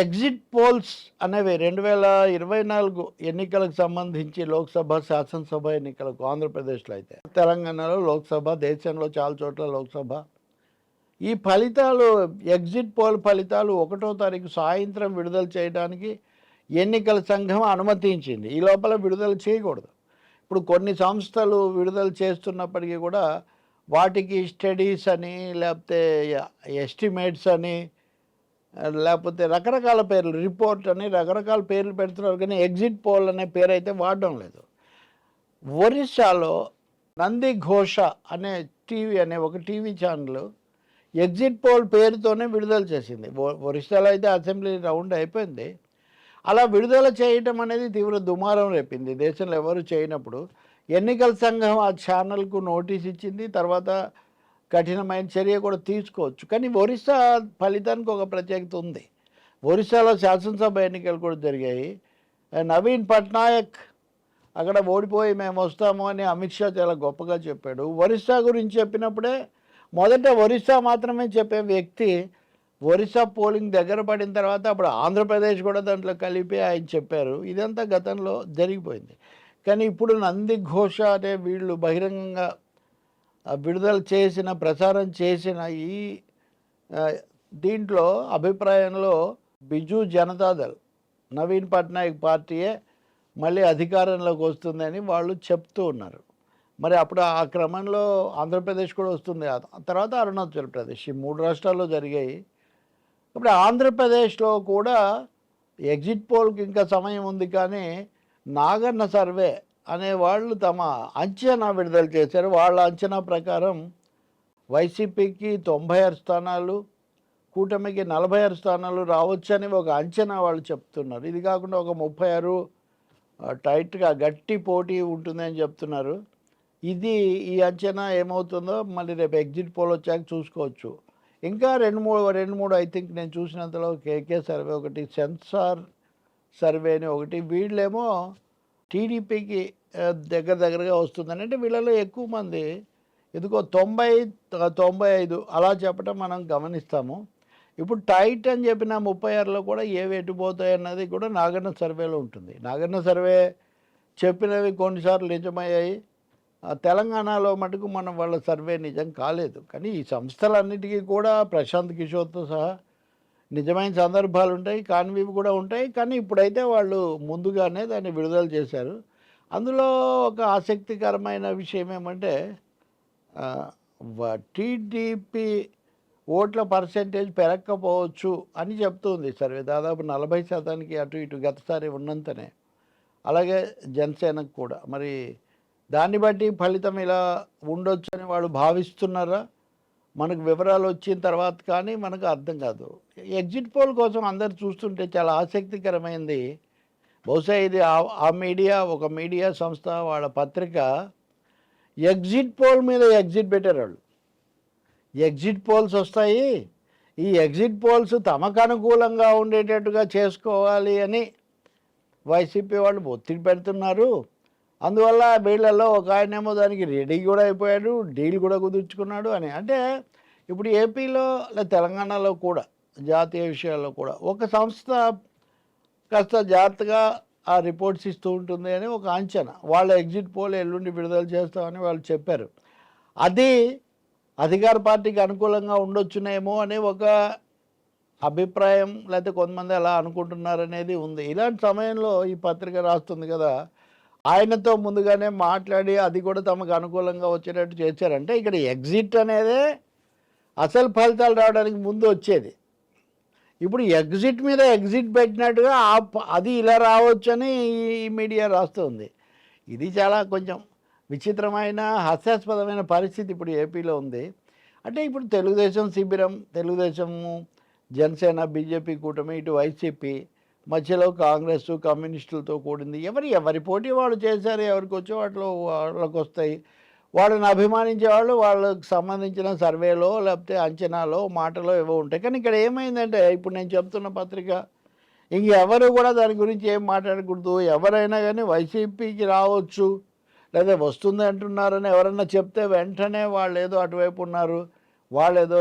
Exit polls అనేవి రెండు వేల ఇరవై నాలుగు ఎన్నికలకు సంబంధించి లోక్సభ శాసనసభ ఎన్నికలకు ఆంధ్రప్రదేశ్లో అయితే తెలంగాణలో లోక్సభ దేశంలో చాలా చోట్ల లోక్సభ. ఈ ఫలితాలు ఎగ్జిట్ పోల్ ఫలితాలు ఒకటో తారీఖు సాయంత్రం విడుదల చేయడానికి ఎన్నికల సంఘం అనుమతించింది. ఈ లోపల విడుదల చేయకూడదు. ఇప్పుడు కొన్ని సంస్థలు విడుదల చేస్తున్నప్పటికీ కూడా వాటికి స్టడీస్ అని లేకపోతే ఎస్టిమేట్స్ అని లేకపోతే రకరకాల పేర్లు రిపోర్ట్ అని రకరకాల పేర్లు పెడుతున్నారు కానీ ఎగ్జిట్ పోల్ అనే పేరు అయితే వాడడం లేదు. ఒరిస్సాలో నంది ఘోష అనే టీవీ అనే ఒక టీవీ ఛానల్ ఎగ్జిట్ పోల్ పేరుతోనే విడుదల చేసింది. ఒ- ఒరిస్సాలో అయితే అసెంబ్లీ రౌండ్ అయిపోయింది. అలా విడుదల చేయటం అనేది తీవ్ర దుమారం రేపింది. దేశంలో ఎవరు చేయనప్పుడు ఎన్నికల సంఘం ఆ ఛానల్కు నోటీస్ ఇచ్చింది తర్వాత కఠినమైన చర్య కూడా తీసుకోవచ్చు. కానీ ఒరిస్సా ఫలితానికి ఒక ప్రత్యేకత ఉంది. ఒరిస్సాలో శాసనసభ ఎన్నికలు కూడా జరిగాయి. నవీన్ పట్నాయక్ అక్కడ ఓడిపోయి మేము వస్తాము అని అమిత్ షా చాలా గొప్పగా చెప్పాడు. ఒరిస్సా గురించి చెప్పినప్పుడే మొదట ఒరిస్సా మాత్రమే చెప్పే వ్యక్తి ఒరిస్సా పోలింగ్ దగ్గర పడిన తర్వాత అప్పుడు ఆంధ్రప్రదేశ్ కూడా దాంట్లో కలిపి ఆయన చెప్పారు. ఇదంతా గతంలో జరిగిపోయింది. కానీ ఇప్పుడు నంది ఘోష అనే వీళ్ళు బహిరంగంగా విడుదల చేసిన ప్రచారం చేసిన ఈ దీంట్లో అభిప్రాయంలో బిజు జనతాదళ్ నవీన్ పట్నాయక్ పార్టీయే మళ్ళీ అధికారంలోకి వస్తుందని వాళ్ళు చెప్తూ ఉన్నారు. మరి అప్పుడు ఆ క్రమంలో ఆంధ్రప్రదేశ్ కూడా వస్తుంది. తర్వాత అరుణాచల్ ప్రదేశ్ ఈ మూడు రాష్ట్రాల్లో జరిగాయి. ఇప్పుడు ఆంధ్రప్రదేశ్లో కూడా ఎగ్జిట్ పోల్కి ఇంకా సమయం ఉంది కానీ నాగన్న సర్వే అనే వాళ్ళు తమ అంచనా విడుదల చేశారు. వాళ్ళ అంచనా ప్రకారం వైసీపీకి తొంభై ఆరు స్థానాలు కూటమికి నలభై ఆరు స్థానాలు రావచ్చని ఒక అంచనా వాళ్ళు చెప్తున్నారు. ఇది కాకుండా ఒక ముప్పై ఆరు టైట్గా గట్టి పోటీ ఉంటుందని చెప్తున్నారు. ఇది ఈ అంచనా ఏమవుతుందో మళ్ళీ రేపు ఎగ్జిట్ పోల్ వచ్చాక చూసుకోవచ్చు. ఇంకా రెండు మూడు రెండు మూడు ఐ థింక్ నేను చూసినంతలో కేకే సర్వే ఒకటి సెన్సార్ సర్వే అని ఒకటి. వీళ్ళేమో టీడీపీకి దగ్గర దగ్గరగా వస్తుందని అంటే వీళ్ళలో ఎక్కువ మంది ఎందుకో తొంభై తొంభై ఐదు అలా చెప్పడం మనం గమనిస్తాము. ఇప్పుడు టైట్ అని చెప్పిన ముప్పై ఆరులో కూడా ఏవి ఎటుపోతాయి అన్నది కూడా నాగన్న సర్వేలో ఉంటుంది. నాగన్న సర్వే చెప్పినవి కొన్నిసార్లు నిజమయ్యాయి. ఆ, తెలంగాణలో మటుకు మనం వాళ్ళ సర్వే నిజం కాలేదు. కానీ ఈ సంస్థలన్నిటికీ కూడా ప్రశాంత్ కిషోర్తో సహా నిజమైన సందర్భాలు ఉంటాయి కానివి కూడా ఉంటాయి. కానీ ఇప్పుడైతే వాళ్ళు ముందుగానే దాన్ని విడుదల చేశారు. అందులో ఒక ఆసక్తికరమైన విషయం ఏమంటే టీడీపీ ఓట్ల పర్సెంటేజ్ పెరగకపోవచ్చు అని చెప్తుంది. సర్వే దాదాపు నలభై శాతానికి అటు ఇటు గతసారి ఉన్నంతనే. అలాగే జనసేనకు కూడా. మరి దాన్ని బట్టి ఫలితం ఇలా ఉండొచ్చు అని వాళ్ళు భావిస్తున్నారా? మనకు వివరాలు వచ్చిన తర్వాత కానీ మనకు అర్థం కాదు. ఎగ్జిట్ పోల్ కోసం అందరు చూస్తుంటే చాలా ఆసక్తికరమైంది. బహుశా ఇది ఆ- ఆ మీడియా ఒక మీడియా సంస్థ వాళ్ళ పత్రిక ఎగ్జిట్ పోల్ మీద ఎగ్జిట్ పెట్టారు వాళ్ళు ఎగ్జిట్ పోల్స్ వస్తాయి. ఈ ఎగ్జిట్ పోల్స్ తమకు అనుకూలంగా ఉండేటట్టుగా చేసుకోవాలి అని వైసీపీ వాళ్ళు ఒత్తిడి పెడుతున్నారు. అందువల్ల వీళ్ళల్లో ఒక ఆయనేమో దానికి రెడీ కూడా అయిపోయాడు డీల్ కూడా కుదుర్చుకున్నాడు అని. అంటే ఇప్పుడు ఏపీలో లేదా తెలంగాణలో కూడా జాతీయ విషయాల్లో కూడా ఒక సంస్థ కాస్త జాగ్రత్తగా ఆ రిపోర్ట్స్ ఇస్తూ ఉంటుంది అని ఒక అంచనా. వాళ్ళ ఎగ్జిట్ పోల్ ఎల్లుండి విడుదల చేస్తామని వాళ్ళు చెప్పారు. అది అధికార పార్టీకి అనుకూలంగా ఉండొచ్చునేమో అనే ఒక అభిప్రాయం లేకపోతే కొంతమంది అలా అనుకుంటున్నారనేది ఉంది. ఇలాంటి సమయంలో ఈ పత్రిక రాస్తుంది కదా ఆయనతో ముందుగానే మాట్లాడి అది కూడా తమకు అనుకూలంగా వచ్చేటట్టు చేశారంటే ఇక్కడ ఎగ్జిట్ అనేదే అసలు ఫలితాలు రావడానికి ముందు వచ్చేది. ఇప్పుడు ఎగ్జిట్ మీద ఎగ్జిట్ పెట్టినట్టుగా ఆ అది ఇలా రావచ్చని ఈ మీడియా రాస్తుంది. ఇది చాలా కొంచెం విచిత్రమైన హాస్యాస్పదమైన పరిస్థితి ఇప్పుడు ఏపీలో ఉంది. అంటే ఇప్పుడు తెలుగుదేశం శిబిరం తెలుగుదేశము జనసేన బీజేపీ కూటమి ఇటు వైసీపీ మధ్యలో కాంగ్రెస్ కమ్యూనిస్టులతో కూడింది. ఎవరి ఎవరి పోటీ వాళ్ళు చేశారు ఎవరికి వచ్చే వాటిలో వాళ్ళకి వస్తాయి. వాళ్ళని అభిమానించే వాళ్ళు వాళ్ళకి సంబంధించిన సర్వేలో లేకపోతే అంచనాలో మాటలో ఏవో ఉంటాయి. కానీ ఇక్కడ ఏమైందంటే ఇప్పుడు నేను చెప్తున్న పత్రిక ఇంకెవరు కూడా దాని గురించి ఏం మాట్లాడకూడదు. ఎవరైనా కానీ వైసీపీకి రావచ్చు లేదా వస్తుంది అంటున్నారని ఎవరైనా చెప్తే వెంటనే వాళ్ళు ఏదో అటువైపు ఉన్నారు. వాళ్ళు ఏదో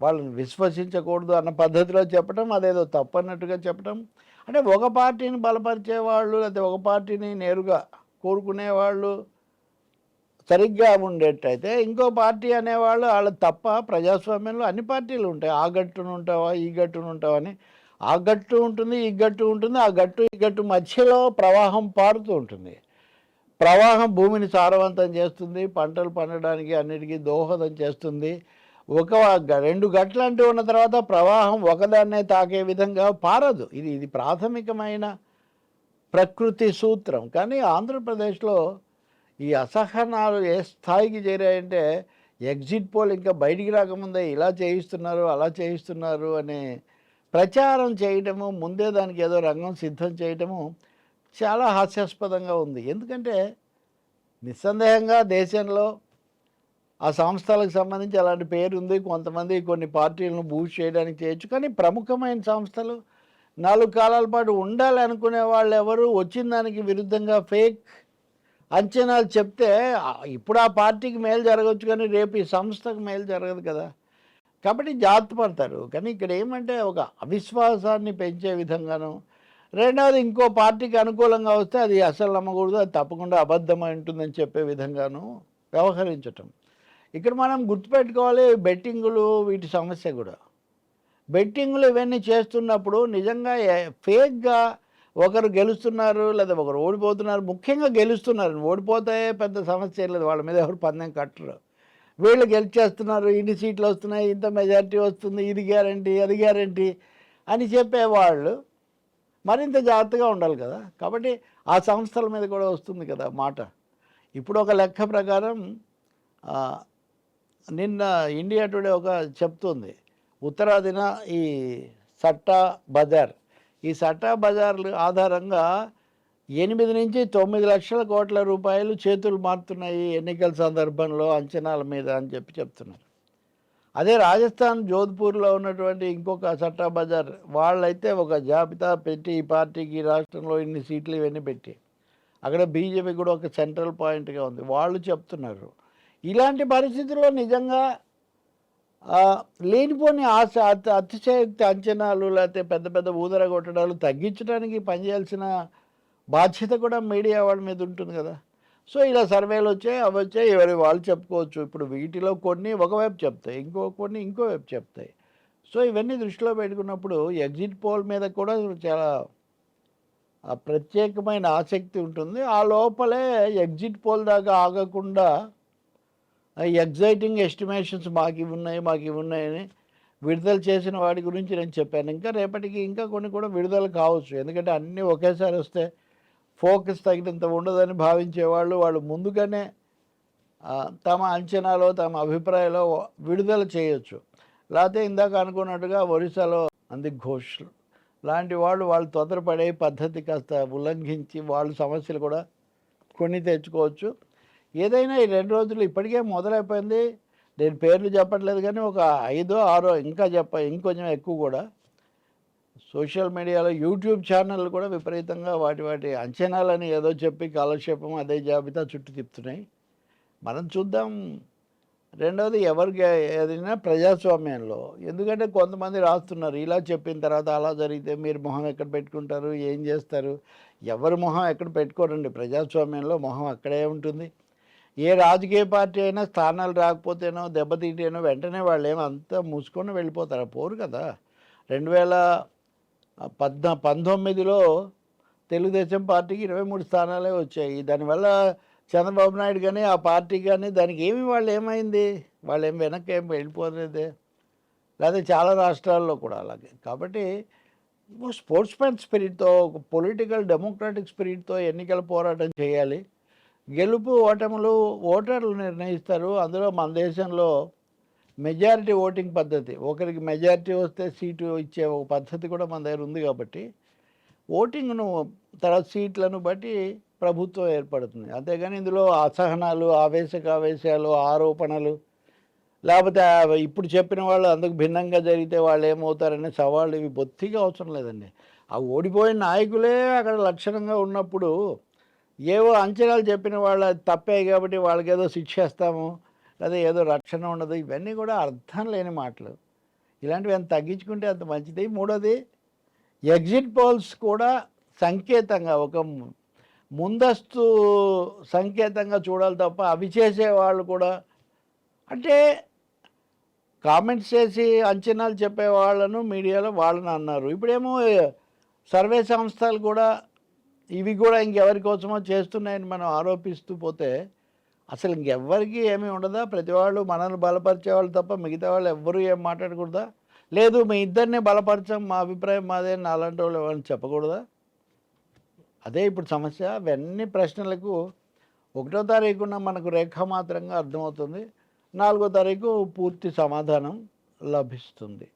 వాళ్ళని విశ్వసించకూడదు అన్న పద్ధతిలో చెప్పడం అదేదో తప్పు అన్నట్టుగా చెప్పడం అంటే ఒక పార్టీని బలపరిచే వాళ్ళు లేకపోతే ఒక పార్టీని నేరుగా కోరుకునే వాళ్ళు సరిగ్గా ఉండేటైతే ఇంకో పార్టీ అనేవాళ్ళు వాళ్ళ తప్ప ప్రజాస్వామ్యంలో అన్ని పార్టీలు ఉంటాయి. ఆ గట్టున ఉంటావా ఈ గట్టున ఉంటావా అని. ఆ గట్టు ఉంటుంది ఈ గట్టు ఉంటుంది ఆ గట్టు ఈ గట్టు మధ్యలో ప్రవాహం పారుతూ ఉంటుంది. ప్రవాహం భూమిని సారవంతం చేస్తుంది పంటలు పండడానికి అన్నిటికీ దోహదం చేస్తుంది. ఒక రెండు గట్లు అంటూ ఉన్న తర్వాత ప్రవాహం ఒకదాన్నే తాకే విధంగా పారదు. ఇది ఇది ప్రాథమికమైన ప్రకృతి సూత్రం. కానీ ఆంధ్రప్రదేశ్లో ఈ అసహనాలు ఏ స్థాయికి చేరాయంటే ఎగ్జిట్ పోల్ ఇంకా బయటికి రాకముందే ఇలా చేయిస్తున్నారు అలా చేయిస్తున్నారు అనే ప్రచారం చేయటము ముందే దానికి ఏదో రంగం సిద్ధం చేయటము చాలా హాస్యాస్పదంగా ఉంది. ఎందుకంటే నిస్సందేహంగా దేశంలో ఆ సంస్థలకు సంబంధించి అలాంటి పేరు ఉంది. కొంతమంది కొన్ని పార్టీలను బూస్ట్ చేయడానికి చేయొచ్చు. కానీ ప్రముఖమైన సంస్థలు నాలుగు కాలాల పాటు ఉండాలి అనుకునే వాళ్ళు ఎవరు? వచ్చిన దానికి విరుద్ధంగా ఫేక్ అంచనాలు చెప్తే ఇప్పుడు ఆ పార్టీకి మేలు జరగవచ్చు కానీ రేపు ఈ సంస్థకు మేలు జరగదు కదా. కాబట్టి జాగ్రత్త పడతారు. కానీ ఇక్కడ ఏమంటే ఒక అవిశ్వాసాన్ని పెంచే విధంగాను రెండవది ఇంకో పార్టీకి అనుకూలంగా వస్తే అది అసలు నమ్మకూడదు అది తప్పకుండా అబద్ధమై ఉంటుందని చెప్పే విధంగాను వ్యవహరించటం. ఇక్కడ మనం గుర్తుపెట్టుకోవాలి బెట్టింగులు వీటి సమస్య కూడా. బెట్టింగులు ఇవన్నీ చేస్తున్నప్పుడు నిజంగా ఫేక్గా ఒకరు గెలుస్తున్నారు లేదా ఒకరు ఓడిపోతున్నారు ముఖ్యంగా గెలుస్తున్నారు. ఓడిపోతే పెద్ద సమస్య లేదు వాళ్ళ మీద ఎవరు పందెం కట్టరు. వీళ్ళు గెలిచేస్తున్నారు ఇన్ని సీట్లు వస్తున్నాయి ఇంత మెజారిటీ వస్తుంది ఇది గ్యారంటీ అది గ్యారంటీ అని చెప్పేవాళ్ళు మరింత జాగ్రత్తగా ఉండాలి కదా. కాబట్టి ఆ సంస్థల మీద కూడా వస్తుంది కదా మాట. ఇప్పుడు ఒక లెక్క ప్రకారం నిన్న ఇండియా టుడే ఒక చెప్తుంది. ఉత్తరాదిన ఈ సట్టా బజార్. ఈ సట్టా బజార్లు ఆధారంగా ఎనిమిది నుంచి తొమ్మిది లక్షల కోట్ల రూపాయలు చేతులు మారుతున్నాయి ఎన్నికల సందర్భంలో అంచనాల మీద అని చెప్పి చెప్తున్నారు. అదే రాజస్థాన్ జోధ్పూర్లో ఉన్నటువంటి ఇంకొక సట్టా బజార్ వాళ్ళైతే ఒక జాబితా పెట్టి ఈ పార్టీకి ఈ రాష్ట్రంలో ఇన్ని సీట్లు ఇవన్నీ పెట్టి. అక్కడ బీజేపీ కూడా ఒక సెంట్రల్ పాయింట్గా ఉంది. వాళ్ళు చెప్తున్నారు ఇలాంటి పరిస్థితుల్లో నిజంగా లేనిపోని ఆశ అతిశయక్తి అంచనాలు లేకపోతే పెద్ద పెద్ద ఊదర కొట్టడాలు తగ్గించడానికి పనిచేయాల్సిన బాధ్యత కూడా మీడియా వాళ్ళ మీద ఉంటుంది కదా. సో ఇలా సర్వేలు వచ్చాయి అవి వచ్చాయి ఎవరి వాళ్ళు చెప్పుకోవచ్చు. ఇప్పుడు వీటిలో కొన్ని ఒకవైపు చెప్తాయి ఇంకో కొన్ని ఇంకో వైపు చెప్తాయి. సో ఇవన్నీ దృష్టిలో పెట్టుకున్నప్పుడు ఎగ్జిట్ పోల్ మీద కూడా చాలా ప్రత్యేకమైన ఆసక్తి ఉంటుంది. ఆ లోపలే ఎగ్జిట్ పోల్ దాకా ఆగకుండా ఎగ్జైటింగ్ ఎస్టిమేషన్స్ మాకు ఇవి ఉన్నాయి మాకు ఇవి ఉన్నాయని విడుదల చేసిన వాడి గురించి నేను చెప్పాను. ఇంకా రేపటికి ఇంకా కొన్ని కూడా విడుదల కావచ్చు. ఎందుకంటే అన్నీ ఒకేసారి వస్తే ఫోకస్ తగినంత ఉండదని భావించేవాళ్ళు వాళ్ళు ముందుగానే తమ అంచనాలో తమ అభిప్రాయాలు విడుదల చేయొచ్చు. లేకపోతే ఇందాక అనుకున్నట్టుగా ఒరిస్సాలో అంది ఘోష్ లాంటి వాళ్ళు వాళ్ళు తొందరపడే పద్ధతి కాస్త ఉల్లంఘించి వాళ్ళు సమస్యలు కూడా కొన్ని తెచ్చుకోవచ్చు. ఏదైనా ఈ రెండు రోజులు ఇప్పటికే మొదలైపోయింది. నేను పేర్లు చెప్పట్లేదు కానీ ఒక ఐదో ఆరో ఇంకా చెప్ప ఇంకొంచెం ఎక్కువ కూడా. సోషల్ మీడియాలో యూట్యూబ్ ఛానళ్ళు కూడా విపరీతంగా వాటి వాటి అంచనాలని ఏదో చెప్పి కాలక్షేపం అదే జాబితా చుట్టూ తిప్పుతున్నాయి. మనం చూద్దాం. రెండవది ఎవరికి ఏదైనా ప్రజాస్వామ్యంలో. ఎందుకంటే కొంతమంది రాస్తున్నారు. ఇలా చెప్పిన తర్వాత అలా జరిగితే మీరు మొహం ఎక్కడ పెట్టుకుంటారు? ఏం చేస్తారు? ఎవరి మొహం ఎక్కడ పెట్టుకోరండి? ప్రజాస్వామ్యంలో మొహం అక్కడే ఉంటుంది. ఏ రాజకీయ పార్టీ అయినా స్థానాలు రాకపోతేనో దెబ్బతింటేనో వెంటనే వాళ్ళు ఏమో అంతా మూసుకొని వెళ్ళిపోతారు. పోరు కదా. రెండు వేల పద్నా పంతొమ్మిదిలో తెలుగుదేశం పార్టీకి ఇరవై మూడు స్థానాలే వచ్చాయి. దానివల్ల చంద్రబాబు నాయుడు కానీ ఆ పార్టీ కానీ దానికి ఏమి వాళ్ళు ఏమైంది? వాళ్ళు ఏం వెనక్కి ఏం వెళ్ళిపోలేదే. లేదా చాలా రాష్ట్రాల్లో కూడా అలాగే. కాబట్టి స్పోర్ట్స్ మ్యాన్ స్పిరిట్తో పొలిటికల్ డెమోక్రాటిక్ స్పిరిట్తో ఎన్నికల పోరాటం చేయాలి. గెలుపు ఓటములు ఓటర్లు నిర్ణయిస్తారు. అందులో మన దేశంలో మెజారిటీ ఓటింగ్ పద్ధతి ఒకరికి మెజారిటీ వస్తే సీటు ఇచ్చే ఒక పద్ధతి కూడా మన దగ్గర ఉంది కాబట్టి ఓటింగ్ను తర్వాత సీట్లను బట్టి ప్రభుత్వం ఏర్పడుతుంది. అంతేగాని ఇందులో అసహనాలు ఆవేశకావేశాలు ఆరోపణలు లేకపోతే ఇప్పుడు చెప్పిన వాళ్ళు అందుకు భిన్నంగా జరిగితే వాళ్ళు ఏమవుతారనే సవాళ్ళు ఇవి బొత్తిగా అవసరం లేదండి. ఆ ఓడిపోయిన నాయకులే అక్కడ లక్షణంగా ఉన్నప్పుడు ఏవో అంచనాలు చెప్పిన వాళ్ళు అది తప్పే కాబట్టి వాళ్ళకి ఏదో శిక్షేస్తాము లేదా ఏదో రక్షణ ఉండదు. ఇవన్నీ కూడా అర్థం లేని మాటలు. ఇలాంటివి ఎంత తగ్గించుకుంటే అంత మంచిది. మూడోది ఎగ్జిట్ పోల్స్ కూడా సంకేతంగా ఒక ముందస్తు సంకేతంగా చూడాలి తప్ప అవి చేసే వాళ్ళు కూడా అంటే కామెంట్స్ చేసి అంచనాలు చెప్పే వాళ్ళను మీడియాలో వాళ్ళని అన్నారు. ఇప్పుడేమో సర్వే సంస్థలు కూడా ఇవి కూడా ఇంకెవరి కోసమో చేస్తున్నాయని మనం ఆరోపిస్తూ పోతే అసలు ఇంకెవ్వరికి ఏమీ ఉండదా? ప్రతి వాళ్ళు మనల్ని బలపరిచే వాళ్ళు తప్ప మిగతా వాళ్ళు ఎవ్వరూ ఏం మాట్లాడకూడదా? లేదు మీ ఇద్దరిని బలపరచం మా అభిప్రాయం మాదే అని అలాంటి వాళ్ళు ఎవరైనా చెప్పకూడదా? అదే ఇప్పుడు సమస్య. అవన్నీ ప్రశ్నలకు ఒకటో తారీఖున మనకు రేఖామాత్రంగా అర్థమవుతుంది. నాలుగో తారీఖు పూర్తి సమాధానం లభిస్తుంది.